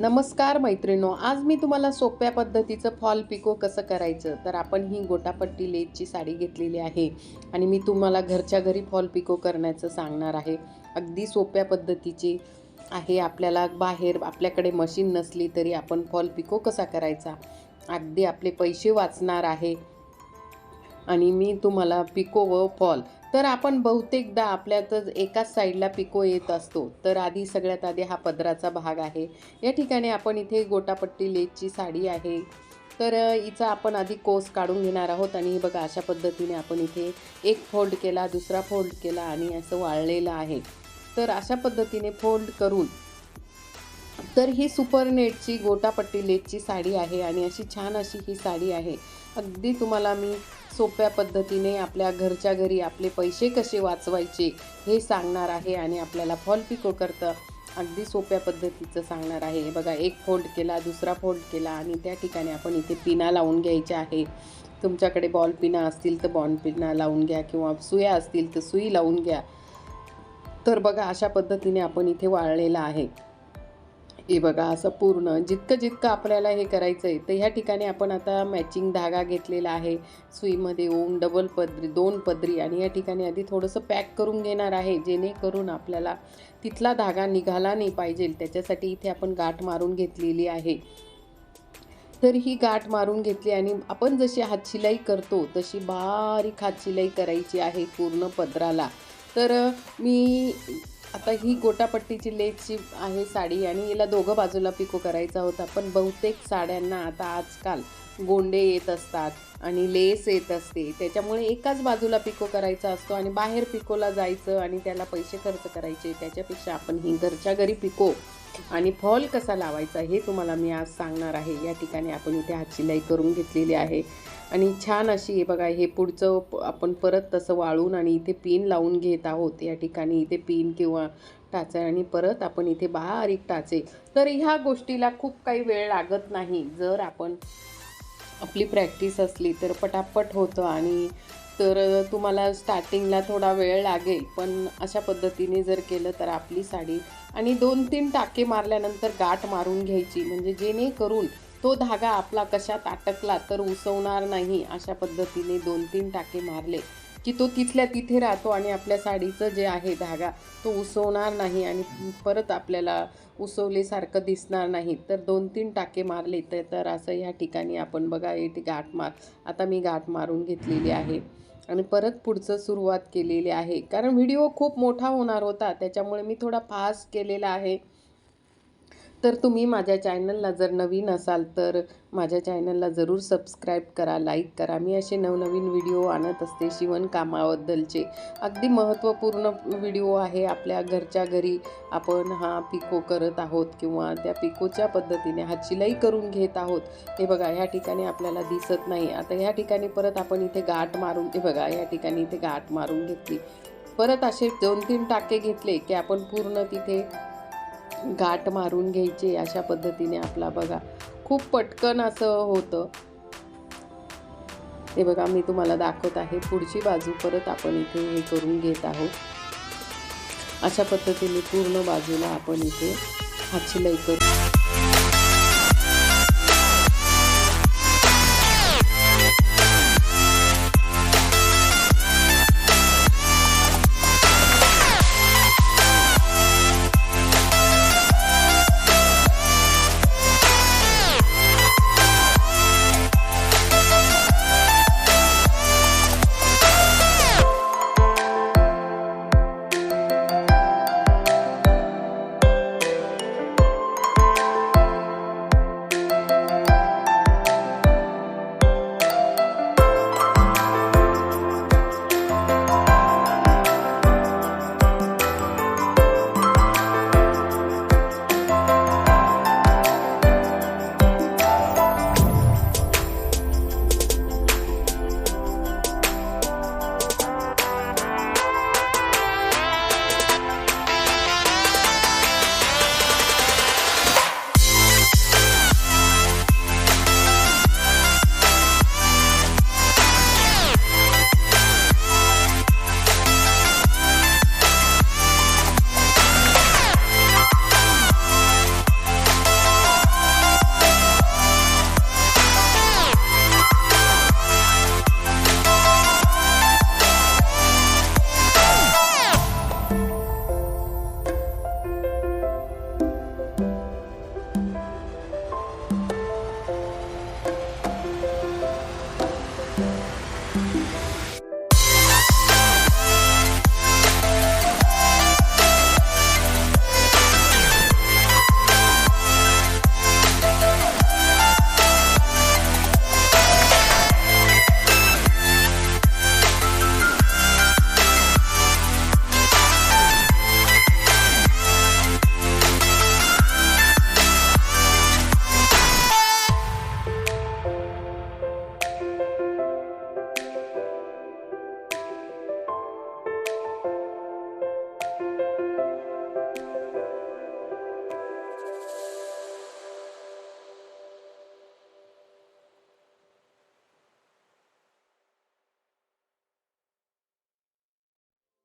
नमस्कार मैत्रिणो आज मी तुम्हाला सोप्या पद्धतीचं फॉल पिको कसं करायचं तर आपण ही गोटापट्टी लेजची साडी घेतलेली आहे आणि मी तुम्हाला घरच्या घरी फॉल पिको करण्याचं सांगणार आहे. अगदी सोप्या पद्धतीची आहे आपल्याला बाहेर आपल्याकडे मशीन नसली तरी आपण फॉल पिको कसा करायचा अगदी आपले पैसे वाचणार आहे. आणि मी तुम्हाला पिको व फॉल तर आपण बहुतेकदा आपल्यातच एकाच साईडला पिको येत असतो. तर आधी सगळ्यात आधी हा पदराचा भाग आहे. या ठिकाणी आपण इथे गोटापट्टी लेसची साडी आहे. तर हिचा आपण आधी कोस काढून घेणार आहोत आणि बघा अशा पद्धतीने आपण इथे एक फोल्ड केला दुसरा फोल्ड केला आणि असं वाळलेलं आहे. तर अशा पद्धतीने फोल्ड करून तर ही सुपर नेटची गोटापट्टी लेटची साडी आहे आणि अशी छान अशी ही साडी आहे. अगदी तुम्हाला मी सोप्या पद्धतीने आपल्या घरच्या घरी आपले पैसे कसे वाचवायचे हे सांगणार आहे आणि आपल्याला फॉल पिको करतं अगदी सोप्या पद्धतीचं सांगणार आहे. हे बघा एक फोल्ड केला दुसरा फोल्ड केला आणि त्या ठिकाणी आपण इथे पिना लावून घ्यायच्या आहे. तुमच्याकडे बॉल पिना असतील तर बॉल पिना लावून घ्या किंवा सुया असतील तर सुई लावून घ्या. तर बघा अशा पद्धतीने आपण इथे वाळलेलं आहे. हे बघा असं पूर्ण जितकं जितकं आपल्याला हे करायचं आहे तर ह्या ठिकाणी आपण आता मॅचिंग धागा घेतलेला आहे. सुईमध्ये ओम डबल पदरी दोन पदरी आणि या ठिकाणी आधी थोडंसं पॅक करून घेणार आहे जेणेकरून आपल्याला तिथला धागा निघाला नाही पाहिजे. त्याच्यासाठी इथे आपण गाठ मारून घेतलेली आहे. तर ही गाठ मारून घेतली आणि आपण जशी हातशिलाई करतो तशी बारीक हातशिलाई करायची आहे पूर्ण पदराला. तर मी आता ही गोटापट्टीची लेसची आहे साडी आणि हिला दोघं बाजूला पिको करायचा होता पण बहुतेक साड्यांना आता आजकाल गोंडे येत असतात आणि लेस येत असते. त्याच्यामुळे एकाच बाजूला पिको करायचा असतो आणि बाहेर पिकोला जायचं आणि त्याला पैसे खर्च करायचे. त्याच्यापेक्षा आपण ही घरच्या घरी पिको आणि फॉल कसा लावायचा हे तुम्हाला मी आज सांगणार आहे. या ठिकाणी आपण इथे हातशिलाई करून घेतलेली आहे. आणि छान अशी हे बघा हे पुढचं प- आपण परत तसं वाळून आणि इथे पिन लावून घेत आहोत. या ठिकाणी इथे पिन किंवा टाचा आणि परत आपण इथे बारीक टाचे. तर ह्या गोष्टीला खूप काही वेळ लागत नाही. जर आपण आपली प्रॅक्टिस असली तर पटापट होतं आणि तर तुम्हाला स्टार्टिंगला थोडा वेळ लागेल. पण अशा पद्धतीने जर केलं तर आपली साडी आणि दोन तीन टाके मारल्यानंतर गाठ मारून घ्यायची. म्हणजे जेणेकरून तो धागा आपला कशात अटकला तर उसवणार नाही अशा पद्धतीने दोन तीन टाके मारले. की तो तिथल्या तिथे राहतो आणि आपल्या साडीचं जे आहे धागा तो उसवणार नाही आणि परत आपल्याला उसवलेसारखं दिसणार नाही. तर दोन तीन टाके मारले तर तर असं ह्या ठिकाणी आपण बघा इथे गाठ मार आता मी गाठ मारून घेतलेली आहे. आणि परत पुढचं सुरुवात केलेली आहे. कारण व्हिडिओ खूप मोठा होणार होता त्याच्यामुळे मी थोडा फास्ट केलेला आहे. तर तुम्ही माझ्या चॅनलला जर नवीन असाल तर माझ्या चॅनलला जरूर सबस्क्राईब करा लाईक करा. मी असे नवनवीन व्हिडिओ आणत असते शिवणकामाबद्दलचे. अगदी महत्त्वपूर्ण व्हिडिओ आहे आपल्या घरच्या घरी आपण हा पिको करत आहोत किंवा त्या पिकोच्या पद्धतीने हातशिलाई करून घेत आहोत. हे बघा ह्या ठिकाणी आपल्याला दिसत नाही. आता ह्या ठिकाणी परत आपण इथे गाठ मारून हे बघा या ठिकाणी इथे गाठ मारून घेतली. परत असे दोन तीन टाके घेतले की आपण पूर्ण तिथे गाठ मारून घ्यायची अशा पद्धतीने आपला बघा. खूप पटकन असं होतं. ते बघा मी तुम्हाला दाखवत आहे. पुढची बाजू परत आपण इथे हे करून घेत आहोत. अशा पद्धतीने पूर्ण बाजूला आपण इथे हातशिलाई करू.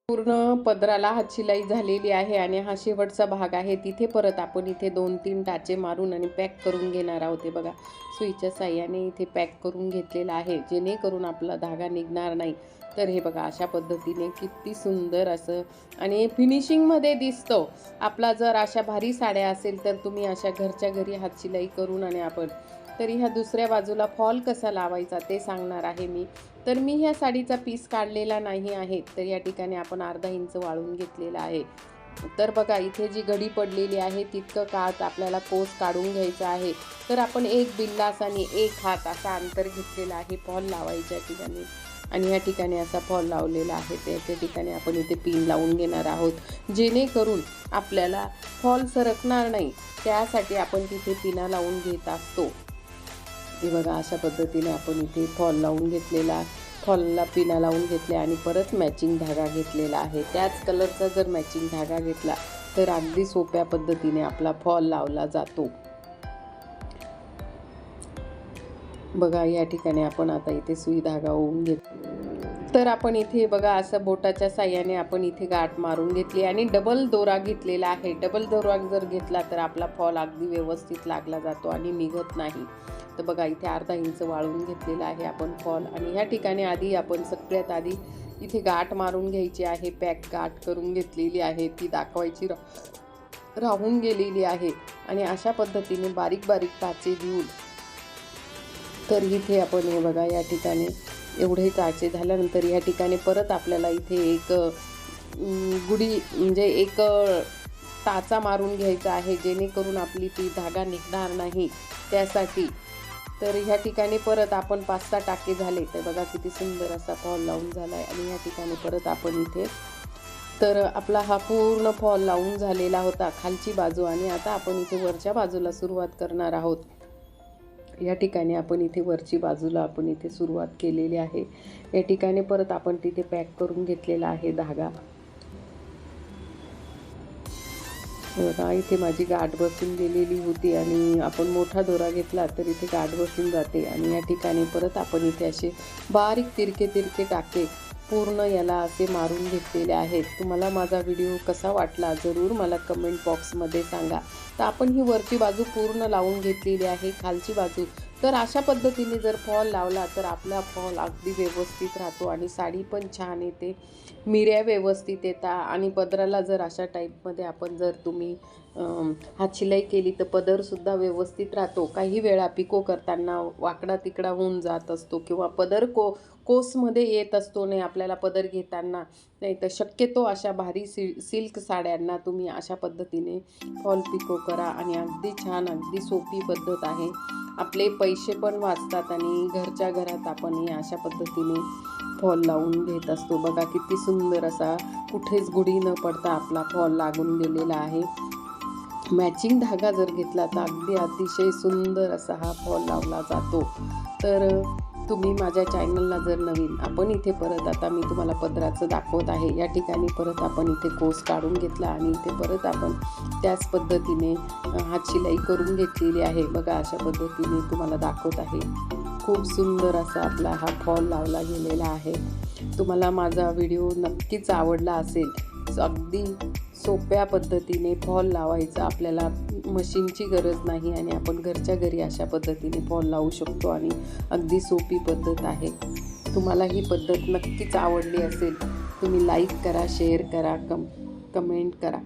पूर्ण पदराला हात शिलाई झालेली आहे आणि हा शेवटचा भाग आहे. तिथे परत आपण इथे दोन तीन टाचे मारून आणि पॅक करून घेणार आहोत. हे बघा सुईच्या साह्याने इथे पॅक करून घेतलेला आहे. जेणेकरून आपला धागा निघणार नाही. तर हे बघा अशा पद्धतीने किती सुंदर असं आणि फिनिशिंगमध्ये दिसतो. आपला जर अशा भारी साड्या असेल तर तुम्ही अशा घरच्या घरी हातशिलाई करून आणि आपण तरी ह्या दुसऱ्या बाजूला फॉल कसा लावायचा ते सांगणार आहे मी. तर मी ह्या साडीचा पीस काढलेला नाही आहे तर या ठिकाणी आपण अर्धा इंच वाळून घेतलेला आहे. तर बघा इथे जी घडी पडलेली आहे तितकं कात आपल्याला कोस काढून घ्यायचा आहे. तर आपण एक बिल्लास आणि एक हात असा अंतर घेतलेला आहे फॉल लावायच्या ठिकाणी. आणि या ठिकाणी असा फॉल लावलेला आहे त्याच्या ठिकाणी आपण इथे पिन लावून घेणार आहोत. जेणेकरून आपल्याला फॉल सरकणार नाही त्यासाठी आपण तिथे पिना लावून घेत असतो. हे बघा अशा पद्धतीने आपण इथे फॉल लावून घेतलेला फॉलला पिना लावून घेतले आणि परत मॅचिंग धागा घेतलेला आहे. त्याच कलरचा जर मॅचिंग धागा घेतला तर अगदी सोप्या पद्धतीने आपला फॉल लावला जातो. बघा या ठिकाणी आपण आता इथे सुई धागा होऊन घेत तर आपण इथे बघा असं बोटाच्या साह्याने आपण इथे गाठ मारून घेतली आणि डबल दोरा घेतलेला आहे. डबल दोरा जर घेतला तर आपला फॉल अगदी व्यवस्थित लागला जातो आणि निघत नाही. तर बघा इथे अर्धा इंच वाळून घेतलेला आहे आपण फॉल आणि ह्या ठिकाणी आधी आपण सगळ्यात आधी इथे गाठ मारून घ्यायची आहे पॅक गाठ करून घेतलेली आहे ती दाखवायची रा राहून गेलेली आहे. आणि अशा पद्धतीने बारीक बारीक टाचे देऊन तर इथे आपण हे बघा या ठिकाणी एवढे टाचे झाल्यानंतर या ठिकाणी परत आपल्याला इथे एक गुढी म्हणजे एक टाचा मारून घ्यायचा आहे जेणेकरून आपली ती धागा निघणार नाही. त्यासाठी तर ह्या ठिकाणी परत आपण पाच सहा टाके झाले तर बघा किती सुंदर असा फॉल लावून झाला आहे आणि ह्या ठिकाणी परत आपण इथे तर आपला हा पूर्ण फॉल लावून झालेला होता खालची बाजू आणि आता आपण इथे वरच्या बाजूला सुरुवात करणार आहोत. या ठिकाणी आपण इथे वरची बाजूला आपण इथे सुरुवात केलेली आहे. या ठिकाणी परत आपण तिथे पॅक करून घेतलेला आहे धागा. बघा इथे माझी गाठ बसून गेलेली होती आणि आपण मोठा दोरा घेतला तर इथे गाठ बसून जाते आणि या ठिकाणी परत आपण इथे असे बारीक तिरके तिरके टाके पूर्ण याला असे मारून घेतलेले आहेत. तुम्हाला माझा व्हिडिओ कसा वाटला जरूर मला कमेंट बॉक्समध्ये सांगा. तर आपण ही वरची बाजू पूर्ण लावून घेतलेली आहे. खालची बाजू तर अशा पद्धतीने जर फॉल लावला तर आपला फॉल अगदी व्यवस्थित राहतो आणि साडी पण छान येते. मिऱ्या व्यवस्थित येतात आणि पदराला जर अशा टाईपमध्ये आपण जर तुम्ही हातशिलाई शिलाई केली तर पदरसुद्धा व्यवस्थित राहतो. काही वेळा पिको करताना वाकडा तिकडा होऊन जात असतो किंवा पदर को कोसमध्ये येत असतो नाही आपल्याला पदर घेताना नाही तर शक्यतो अशा भारी सि सिल्क साड्यांना तुम्ही अशा पद्धतीने फॉल पिको करा आणि अगदी छान अगदी सोपी पद्धत आहे. आपले पैसे पण वाचतात आणि घरच्या घरात आपण हे अशा पद्धतीने फॉल लावून घेत असतो. बघा किती सुंदर असा कुठेच गुढी न पडता आपला फॉल लागून गेलेला आहे. मॅचिंग धागा जर घेतला तर अगदी अतिशय सुंदर असा हा फॉल लावला जातो. तर तुम्ही माझ्या चॅनलला जर नवीन आपण इथे परत आता मी तुम्हाला पदराचं दाखवत आहे. या ठिकाणी परत आपण इथे कोस काढून घेतला आणि इथे परत आपण त्याच पद्धतीने हातशिलाई हात शिलाई करून घेतलेली आहे. बघा अशा पद्धतीने तुम्हाला दाखवत आहे. खूप सुंदर असा आपला हा फॉल लावला गेलेला आहे. तुम्हाला माझा व्हिडिओ नक्कीच आवडला असेल अगदी सोप्या पद्धतीने फॉल लावायचा. आपल्याला मशीनची गरज नाही आणि आपण घरच्या घरी अशा पद्धतीने फॉल लावू शकतो आणि अगदी सोपी पद्धत आहे. तुम्हाला ही पद्धत नक्कीच आवडली असेल तुम्ही लाईक करा शेअर करा कम कमेंट करा.